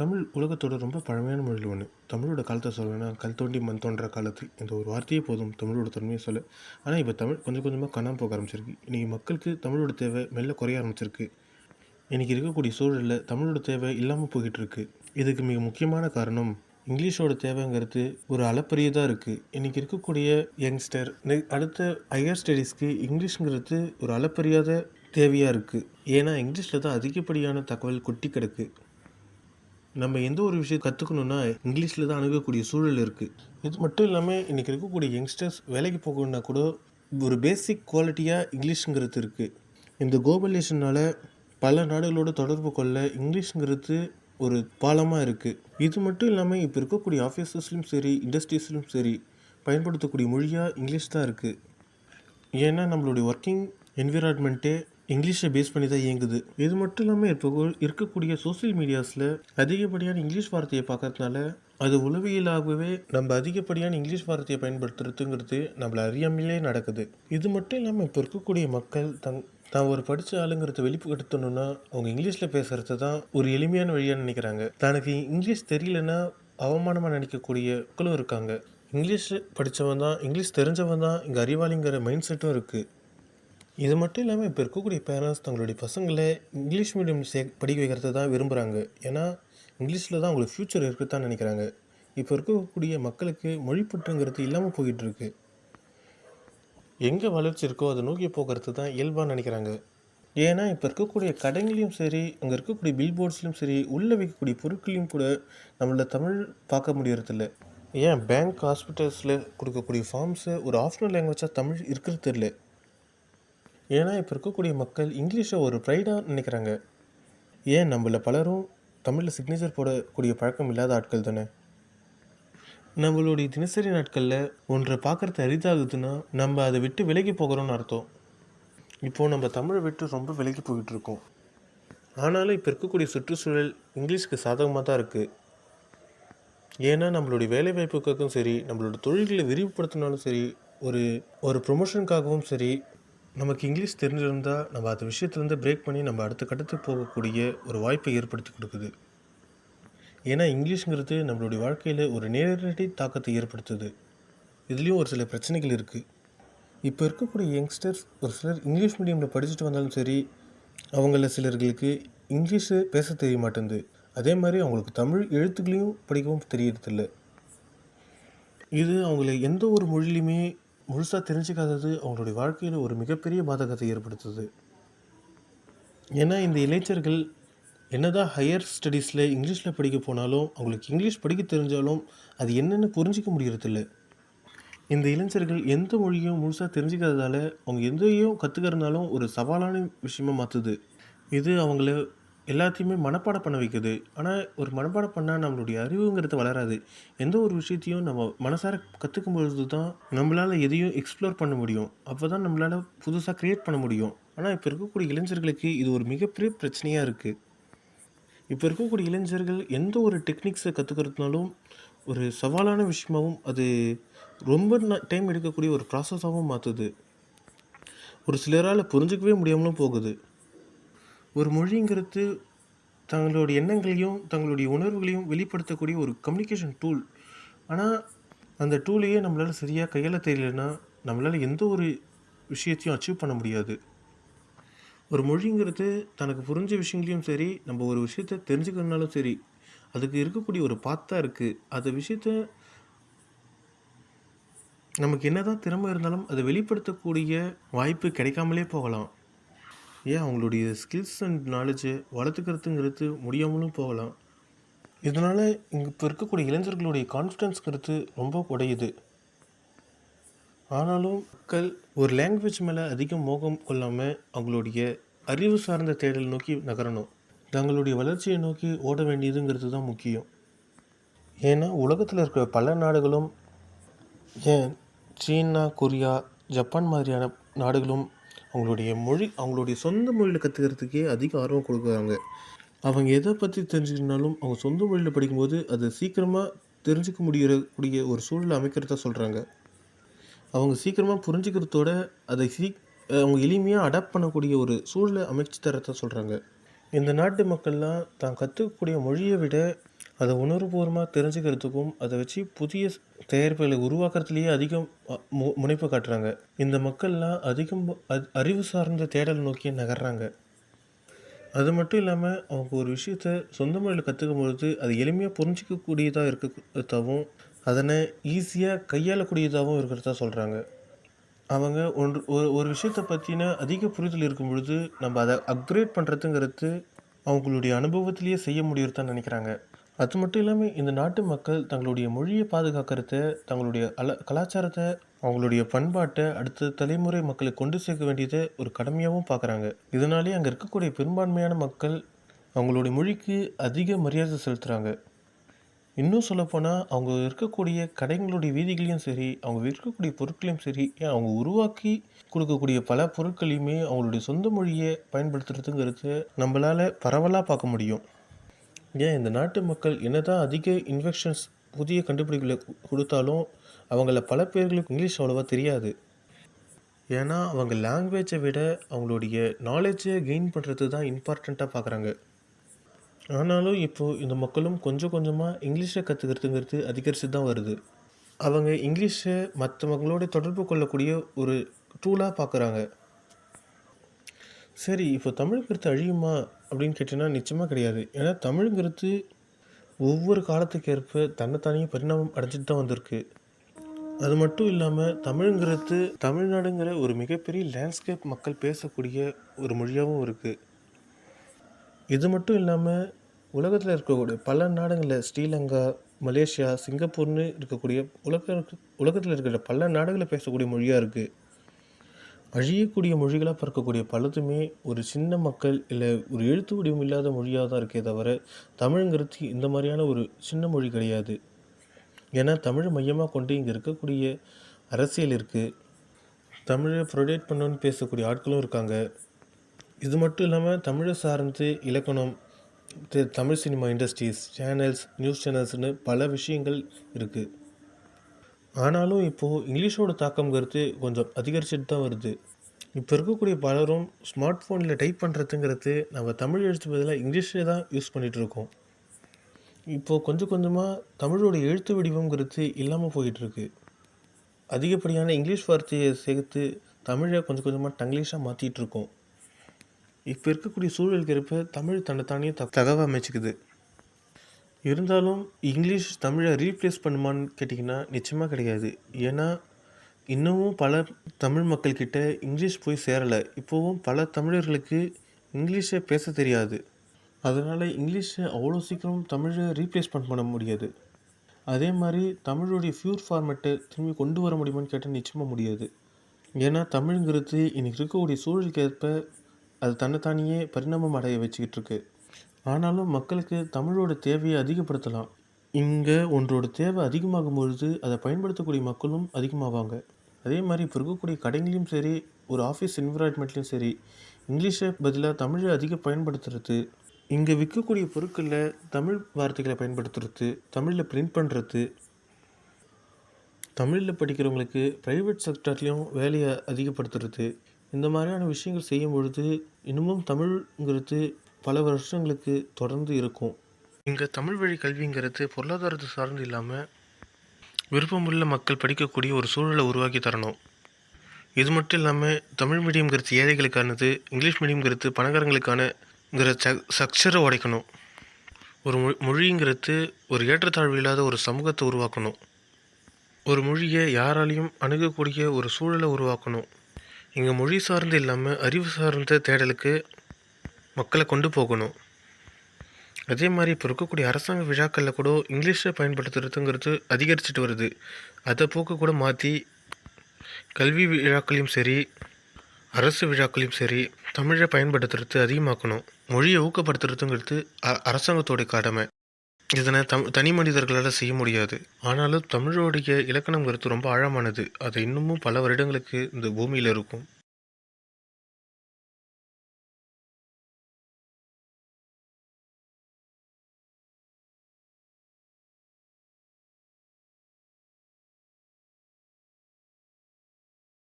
தமிழ் உலகத்தோட ரொம்ப பழமையான மொழியில் ஒன்று தமிழோட காலத்தை சொல்லணும்னா கல் தோண்டி மண் தோன்ற காலத்தில் இந்த ஒரு வார்த்தையே போதும் தமிழோட தன்மையை சொல்ல. ஆனால் இப்போ தமிழ் கொஞ்சம் கொஞ்சமாக காணாமல் போக ஆரம்பிச்சிருக்கு. இன்றைக்கி மக்களுக்கு தமிழோட தேவை மெல்ல குறைய ஆரம்பிச்சிருக்கு. இன்றைக்கி இருக்கக்கூடிய சூழலில் தமிழோட தேவை இல்லாமல் போய்கிட்டு இருக்கு இதுக்கு மிக முக்கியமான காரணம் இங்கிலீஷோட தேவைங்கிறது ஒரு அளப்பரியதாக இருக்குது இன்றைக்கி இருக்கக்கூடிய யங்ஸ்டர் அடுத்த ஹையர் ஸ்டடீஸ்க்கு இங்கிலீஷுங்கிறது ஒரு அளப்பரியாத தேவையாக இருக்குது ஏன்னா இங்கிலீஷில் தான் அதிகப்படியான தகவல் கொட்டி கிடக்கு. நம்ம எந்த ஒரு விஷயம் கற்றுக்கணுன்னா இங்கிலீஷில் தான் அணுகக்கூடிய சூழல் இருக்குது இது மட்டும் இல்லாமல் இன்றைக்கி இருக்கக்கூடிய யங்ஸ்டர்ஸ் வேலைக்கு போகணுன்னா கூட ஒரு பேசிக் குவாலிட்டியாக இங்கிலீஷுங்கிறது இருக்குது இந்த குளோபலேஷனால் பல நாடுகளோட தொடர்பு கொள்ள இங்கிலீஷுங்கிறது ஒரு பாலமாக இருக்குது இது மட்டும் இல்லாமல் இப்போ இருக்கக்கூடிய ஆஃபீஸஸ்லையும் சரி இண்டஸ்ட்ரீஸ்லையும் சரி பயன்படுத்தக்கூடிய மொழியாக இங்கிலீஷ் தான் இருக்குது ஏன்னா நம்மளுடைய ஒர்க்கிங் என்விரான்மெண்ட்டே இங்கிலீஷை பேஸ் பண்ணி தான் இயங்குது. இது மட்டும் இல்லாமல் இப்போ இருக்கக்கூடிய சோஷியல் மீடியாஸில் அதிகப்படியான இங்கிலீஷ் வார்த்தையை பார்க்கறதுனால அது உளவியலாகவே நம்ம அதிகப்படியான இங்கிலீஷ் வார்த்தையை பயன்படுத்துறதுங்கிறது நம்மளை அறியாமலே நடக்குது. இது மட்டும் இல்லாமல் இப்போ இருக்கக்கூடிய மக்கள் தங் தான் ஒரு படித்த ஆளுங்கிறத வெளிப்படுத்தணும்னா அவங்க இங்கிலீஷில் பேசுகிறது தான் ஒரு எளிமையான வழியாக நினைக்கிறாங்க. தனக்கு இங்கிலீஷ் தெரியலன்னா அவமானமாக நினைக்கக்கூடிய மக்களும் இருக்காங்க. இங்கிலீஷ் படித்தவன் தான் இங்கிலீஷ் தெரிஞ்சவன் தான் இங்கே அறிவாளிங்கிற மைண்ட் செட்டும் இருக்குது இது மட்டும் இல்லாமல் இப்போ இருக்கக்கூடிய பேரண்ட்ஸ் தங்களுடைய பசங்களை இங்கிலீஷ் மீடியம் சே படிக்க வைக்கிறது தான் விரும்புகிறாங்க ஏன்னா இங்கிலீஷில் தான் அவங்களுக்கு ஃப்யூச்சர் இருக்குது தான் நினைக்கிறாங்க. இப்போ இருக்கக்கூடிய மக்களுக்கு மொழிப்பற்றுங்கிறது இல்லாமல் போயிட்டு இருக்கு. எங்கே வளர்ச்சி இருக்கோ அதை நோக்கி போகிறது தான் இயல்பாக நினைக்கிறாங்க. ஏன்னா இப்போ இருக்கக்கூடிய கடைங்களையும் சரி அங்கே இருக்கக்கூடிய பில் போர்ட்ஸ்லையும் சரி உள்ளே வைக்கக்கூடிய பொருட்களையும் கூட நம்மள தமிழ் பார்க்க முடியறதில்ல. ஏன் பேங்க் ஹாஸ்பிட்டல்ஸில் கொடுக்கக்கூடிய ஃபார்ம்ஸு ஒரு ஆஃப்டர் லாங்குவேஜாக தமிழ் இருக்கிறது தெரில ஏன்னா இப்போ இருக்கக்கூடிய மக்கள் இங்கிலீஷை ஒரு ப்ரைடாக நினைக்கிறாங்க. ஏன்? நம்மள பலரும் தமிழில் சிக்னேச்சர் போடக்கூடிய பழக்கம் இல்லாத ஆட்கள் தானே. நம்மளுடைய தினசரி நாட்களில் ஒன்றை பார்க்குறது அரிதாகுதுன்னா நம்ம அதை விட்டு விலகி போகிறோம்னு அர்த்தம். இப்போது நம்ம தமிழை விட்டு ரொம்ப விலகி போயிட்டு இருக்கோம். ஆனாலும் இப்போ இருக்கக்கூடிய சுற்றுச்சூழல் இங்கிலீஷ்க்கு சாதகமாக தான் இருக்குது ஏன்னா நம்மளுடைய வேலை வாய்ப்புக்காகவும் சரி நம்மளோட தொழில்களை விரிவுபடுத்தினாலும் சரி ஒரு ஒரு ப்ரொமோஷனுக்காகவும் சரி நமக்கு இங்கிலீஷ் தெரிஞ்சிருந்தால் நம்ம அந்த விஷயத்துலேருந்து பிரேக் பண்ணி நம்ம அடுத்த கட்டத்துக்கு போகக்கூடிய ஒரு வாய்ப்பை ஏற்படுத்தி கொடுக்குது. ஏன்னா இங்கிலீஷ்ங்கிறது நம்மளுடைய வாழ்க்கையில் ஒரு நேரடி தாக்கத்தை ஏற்படுத்துது. இதுலேயும் ஒரு சில பிரச்சனைகள் இருக்குது இப்போ இருக்கக்கூடிய யங்ஸ்டர்ஸ் ஒரு சிலர் இங்கிலீஷ் மீடியமில் படிச்சுட்டு வந்தாலும் சரி அவங்கள சிலர்களுக்கு இங்கிலீஷு பேச தெரிய மாட்டேங்குது. அதே மாதிரி அவங்களுக்கு தமிழ் எழுத்துக்களையும் படிக்கவும் தெரியறதில்ல. இது அவங்கள எந்த ஒரு மொழிலையுமே முழுசாக தெரிஞ்சுக்காதது அவங்களுடைய வாழ்க்கையில் ஒரு மிகப்பெரிய பாதகத்தை ஏற்படுத்துது. ஏன்னா இந்த இளைஞர்கள் என்னதான் ஹையர் ஸ்டடீஸில் இங்கிலீஷில் படிக்க போனாலும் அவங்களுக்கு இங்கிலீஷ் படிக்க தெரிஞ்சாலும் அது என்னென்னு புரிஞ்சிக்க முடியறதில்ல. இந்த இளைஞர்கள் எந்த மொழியும் முழுசாக தெரிஞ்சுக்கிறதால அவங்க எதையும் கற்றுக்கிறதுனாலும் ஒரு சவாலான விஷயமா மாற்றுது இது அவங்கள எல்லாத்தையுமே மனப்பாடம் பண்ண வைக்குது. ஆனால் ஒரு மனப்பாடம் பண்ணால் நம்மளுடைய அறிவுங்கிறது வளராது. எந்த ஒரு விஷயத்தையும் நம்ம மனசார கற்றுக்கும் பொழுது தான் நம்மளால் எதையும் எக்ஸ்ப்ளோர் பண்ண முடியும். அப்போ தான் நம்மளால் புதுசாக க்ரியேட் பண்ண முடியும். ஆனால் இப்போ இருக்கக்கூடிய இளைஞர்களுக்கு இது ஒரு மிகப்பெரிய பிரச்சனையாக இருக்குது இப்போ இருக்கக்கூடிய இளைஞர்கள் எந்த ஒரு டெக்னிக்ஸை கற்றுக்கிறதுனாலும் ஒரு சவாலான விஷயமாகவும் அது ரொம்ப டைம் எடுக்கக்கூடிய ஒரு ப்ராசஸாகவும் மாற்றுது ஒரு சிலரால் புரிஞ்சிக்கவே முடியாமலும் போகுது. ஒரு மொழிங்கிறது தங்களுடைய எண்ணங்களையும் தங்களுடைய உணர்வுகளையும் வெளிப்படுத்தக்கூடிய ஒரு கம்யூனிகேஷன் டூல் ஆனால் அந்த டூலையே நம்மளால் சரியாக கையாள தெரியலன்னா நம்மளால் எந்த ஒரு விஷயத்தையும் அச்சீவ் பண்ண முடியாது. ஒரு மொழிங்கிறது தனக்கு புரிஞ்ச விஷயங்களையும் சரி நம்ம ஒரு விஷயத்த தெரிஞ்சுக்கணுனாலும் சரி அதுக்கு இருக்கக்கூடிய ஒரு பாத்தா இருக்குது அந்த விஷயத்த நமக்கு என்னதான் திறமை இருந்தாலும் அதை வெளிப்படுத்தக்கூடிய வாய்ப்பு கிடைக்காமலே போகலாம். ஏன் அவங்களுடைய ஸ்கில்ஸ் அண்ட் நாலேஜை வளர்த்துக்கிறதுங்கிறது முடியாமலும் போகலாம்? இதனால் இங்கே இப்போ இருக்கக்கூடிய இளைஞர்களுடைய கான்ஃபிடென்ஸ்ங்கிறது ரொம்ப குறையுது. ஆனாலும் மக்கள் ஒரு லாங்குவேஜ் மேலே அதிகம் மோகம் கொள்ளாமல் அவங்களுடைய அறிவு சார்ந்த தேடல் நோக்கி நகரணும். தங்களுடைய வளர்ச்சியை நோக்கி ஓட வேண்டியதுங்கிறது தான் முக்கியம். ஏன்னா உலகத்தில் இருக்கிற பல நாடுகளும் ஏன் சீனா கொரியா ஜப்பான் மாதிரியான நாடுகளும் அவங்களுடைய மொழி அவங்களுடைய சொந்த மொழியில் கற்றுக்கிறதுக்கே அதிக ஆர்வம் கொடுக்குறாங்க. அவங்க எதை பற்றி தெரிஞ்சுக்கணுனாலும் அவங்க சொந்த மொழியில் படிக்கும்போது அதை சீக்கிரமாக தெரிஞ்சுக்க முடிகிற கூடிய ஒரு சூழலை அமைக்கிறதா சொல்கிறாங்க அவங்க சீக்கிரமாக புரிஞ்சுக்கிறதோட அதை சீ அவங்க எளிமையாக அடாப்ட் பண்ணக்கூடிய ஒரு சூழலை அமைச்சு தரத்தான் சொல்கிறாங்க இந்த நாட்டு மக்கள்லாம் தான் கற்றுக்கக்கூடிய மொழியை விட அதை உணர்வுபூர்வமாக தெரிஞ்சுக்கிறதுக்கும் அதை வச்சு புதிய தயாரிப்புகளை உருவாக்குறதுலேயே அதிகம் மு முனைப்பு காட்டுறாங்க. இந்த மக்கள்லாம் அதிகம் அறிவு சார்ந்த தேடல் நோக்கி நகர்றாங்க. அது மட்டும் இல்லாமல் அவங்க ஒரு விஷயத்த சொந்த மொழியில் கற்றுக்கும் பொழுது அது எளிமையாக புரிஞ்சிக்கக்கூடியதாக இருக்கிறதாகவும் அதனை ஈஸியாக கையாளக்கூடியதாகவும் இருக்கிறதா சொல்கிறாங்க அவங்க ஒன்று ஒரு ஒரு விஷயத்தை பற்றின அதிக புரிதல் இருக்கும் பொழுது நம்ம அதை அப்கிரேட் பண்ணுறதுங்கிறது அவங்களுடைய அனுபவத்திலேயே செய்ய முடியறதான்னு நினைக்கிறாங்க. அது மட்டும் இல்லாமல் இந்த நாட்டு மக்கள் தங்களுடைய மொழியை பாதுகாக்கிறத தங்களுடைய அல கலாச்சாரத்தை அவங்களுடைய பண்பாட்டை அடுத்த தலைமுறை மக்களை கொண்டு சேர்க்க வேண்டியதை ஒரு கடமையாகவும் பார்க்குறாங்க இதனாலே அங்கே இருக்கக்கூடிய பெரும்பான்மையான மக்கள் அவங்களுடைய மொழிக்கு அதிக மரியாதை செலுத்துகிறாங்க இன்னும் சொல்லப்போனால் அவங்க இருக்கக்கூடிய கடைங்களுடைய வீதிகளையும் சரி அவங்க இருக்கக்கூடிய பொருட்களையும் சரி ஏன் அவங்க உருவாக்கி கொடுக்கக்கூடிய பல பொருட்களையுமே அவங்களுடைய சொந்த மொழியை பயன்படுத்துறதுங்கிறது நம்மளால் பரவலாக பார்க்க முடியும். ஏன் இந்த நாட்டு மக்கள் என்னதான் அதிக இன்வெக்ஷன்ஸ் புதிய கண்டுபிடிப்புகளை கொடுத்தாலும் அவங்கள பல பேர்களுக்கு இங்கிலீஷ் அவ்வளோவா தெரியாது. ஏன்னா அவங்க லாங்குவேஜை விட அவங்களுடைய நாலேஜை கெயின் பண்ணுறது தான் இம்பார்ட்டண்ட்டாக பார்க்குறாங்க ஆனாலும் இப்போது இந்த மக்களும் கொஞ்சம் கொஞ்சமாக இங்கிலீஷை கற்றுக்கிறதுங்கிறது அதிகரித்து தான் வருது. அவங்க இங்கிலீஷை மற்றவங்களோட தொடர்பு கொள்ளக்கூடிய ஒரு டூலாக பார்க்குறாங்க சரி இப்போ தமிழுங்கிறது அழியுமா அப்படின்னு கேட்டிங்கன்னா நிச்சயமாக கிடையாது. ஏன்னா தமிழுங்கிறது ஒவ்வொரு காலத்துக்கு ஏற்ப தன்னைத்தானே பரிணாமம் அடைஞ்சிட்டு தான் வந்திருக்கு. அது மட்டும் இல்லாமல் தமிழுங்கிறது தமிழ்நாடுங்கிற ஒரு மிகப்பெரிய லேண்ட்ஸ்கேப் மக்கள் பேசக்கூடிய ஒரு மொழியாகவும் இருக்குது இது மட்டும் இல்லாமல் உலகத்தில் இருக்கக்கூடிய பல நாடுகளில் ஸ்ரீலங்கா மலேசியா சிங்கப்பூர்னு இருக்கக்கூடிய உலக உலகத்தில் இருக்கிற பல நாடுகளில் பேசக்கூடிய மொழியாக இருக்குது அழியக்கூடிய மொழிகளாக பார்க்கக்கூடிய பலதுமே ஒரு சின்ன மக்கள் இல்லை ஒரு எழுத்து வடிவம் இல்லாத மொழியாக தான் இருக்கே தவிர தமிழுங்கிறது இந்த மாதிரியான ஒரு சின்ன மொழி கிடையாது. ஏன்னா தமிழ் மையமாக கொண்டு இங்கே இருக்கக்கூடிய அரசியல் இருக்குது தமிழை ப்ரொடேட் பண்ணணும்னு பேசக்கூடிய ஆட்களும் இருக்காங்க. இது மட்டும் இல்லாமல் தமிழை சார்ந்து இலக்கணம் Tamil cinema industries channels news சேனல்ஸ்னு பல விஷயங்கள் இருக்குது ஆனாலும் இப்போது இங்கிலீஷோட தாக்கம்ங்கிறது கொஞ்சம் அதிகரிச்சுட்டு தான் வருது. இப்போ இருக்கக்கூடிய பலரும் ஸ்மார்ட் ஃபோனில் டைப் பண்ணுறதுங்கிறது நம்ம தமிழ் எழுத்து பதிலாக இங்கிலீஷே தான் யூஸ் பண்ணிகிட்டு இருக்கோம். இப்போது கொஞ்சம் கொஞ்சமாக தமிழோட எழுத்து வடிவங்கிறது இல்லாமல் போயிட்டுருக்கு. அதிகப்படியான இங்கிலீஷ் வார்த்தையை சேர்த்து தமிழை கொஞ்சம் கொஞ்சமாக டங்கிலீஷாக மாற்றிகிட்ருக்கோம் இப்போ இருக்கக்கூடிய சூழலுக்கு ஏற்ப தமிழ் தன்னைத்தானே த தகவ அமைச்சுக்குது. இருந்தாலும் இங்கிலீஷ் தமிழை ரீப்ளேஸ் பண்ணுமான்னு கேட்டிங்கன்னா நிச்சயமாக கிடையாது. ஏன்னா இன்னமும் பல தமிழ் மக்கள்கிட்ட இங்கிலீஷ் போய் சேரலை. இப்போவும் பல தமிழர்களுக்கு இங்கிலீஷை பேச தெரியாது. அதனால் இங்கிலீஷை அவ்வளோ சீக்கிரம் தமிழை ரீப்ளேஸ்மெண்ட் பண்ண முடியாது. அதே மாதிரி தமிழுடைய ஃபியூர் ஃபார்மேட்டை திரும்பி கொண்டு வர முடியுமான்னு கேட்டால் நிச்சயமாக முடியாது. ஏன்னா தமிழுங்கிறது இன்றைக்கி இருக்கக்கூடிய சூழலுக்கு ஏற்ப அது தன்னைத்தானியே பரிணாமம் அடைய வச்சுக்கிட்டு இருக்குது ஆனாலும் மக்களுக்கு தமிழோட தேவையை அதிகப்படுத்தலாம். இங்கே ஒன்றோட தேவை அதிகமாகும் பொழுது அதை பயன்படுத்தக்கூடிய மக்களும் அதிகமாவாங்க. அதே மாதிரி இப்போ இருக்கக்கூடிய கடைங்களையும் சரி ஒரு ஆஃபீஸ் என்விரான்மெண்ட்லேயும் சரி இங்கிலீஷை பதிலாக தமிழை அதிக பயன்படுத்துறது இங்கே விற்கக்கூடிய பொருட்களில் தமிழ் வார்த்தைகளை பயன்படுத்துறது தமிழில் பிரிண்ட் பண்ணுறது தமிழில் படிக்கிறவங்களுக்கு ப்ரைவேட் செக்டர்லேயும் வேலையை அதிகப்படுத்துறது இந்த மாதிரியான விஷயங்கள் செய்யும் பொழுது இன்னமும் தமிழ்ங்கிறது பல வருஷங்களுக்கு தொடர்ந்து இருக்கும். இங்கே தமிழ் வழி கல்விங்கிறது பொருளாதாரத்தை சார்ந்து இல்லாமல் விருப்பமுள்ள மக்கள் படிக்கக்கூடிய ஒரு சூழலை உருவாக்கி தரணும். இது மட்டும் இல்லாமல் தமிழ் மீடியம்ங்கிறது ஏழைகளுக்கானது இங்கிலீஷ் மீடியம்ங்கிறது பணக்காரங்களுக்கானங்கிற ச ஸ்ட்ரக்சரை உடைக்கணும். ஒரு மொ மொழிங்கிறது ஒரு ஏற்றத்தாழ்வு இல்லாத ஒரு சமூகத்தை உருவாக்கணும். ஒரு மொழியை யாராலையும் அணுகக்கூடிய ஒரு சூழலை உருவாக்கணும். இங்கே மொழி சார்ந்து இல்லாமல் அறிவு சார்ந்த தேடலுக்கு மக்களை கொண்டு போகணும். அதே மாதிரி இப்போ இருக்கக்கூடிய அரசாங்க விழாக்களில் கூட இங்கிலீஷை பயன்படுத்துறதுங்கிறது அதிகரிச்சுட்டு வருது. அதை போக்கு கூட மாற்றி கல்வி விழாக்களையும் சரி அரசு விழாக்களையும் சரி தமிழை பயன்படுத்துறது அதிகமாக்கணும். மொழியை ஊக்கப்படுத்துறதுங்கிறது அ அரசாங்கத்தோட கடமை. இதனை தம் தனி மனிதர்களால் செய்ய முடியாது. ஆனாலும் தமிழோடைய இலக்கணங்கிறது ரொம்ப ஆழமானது. அது இன்னமும் பல வருடங்களுக்கு இந்த பூமியில் இருக்கும்.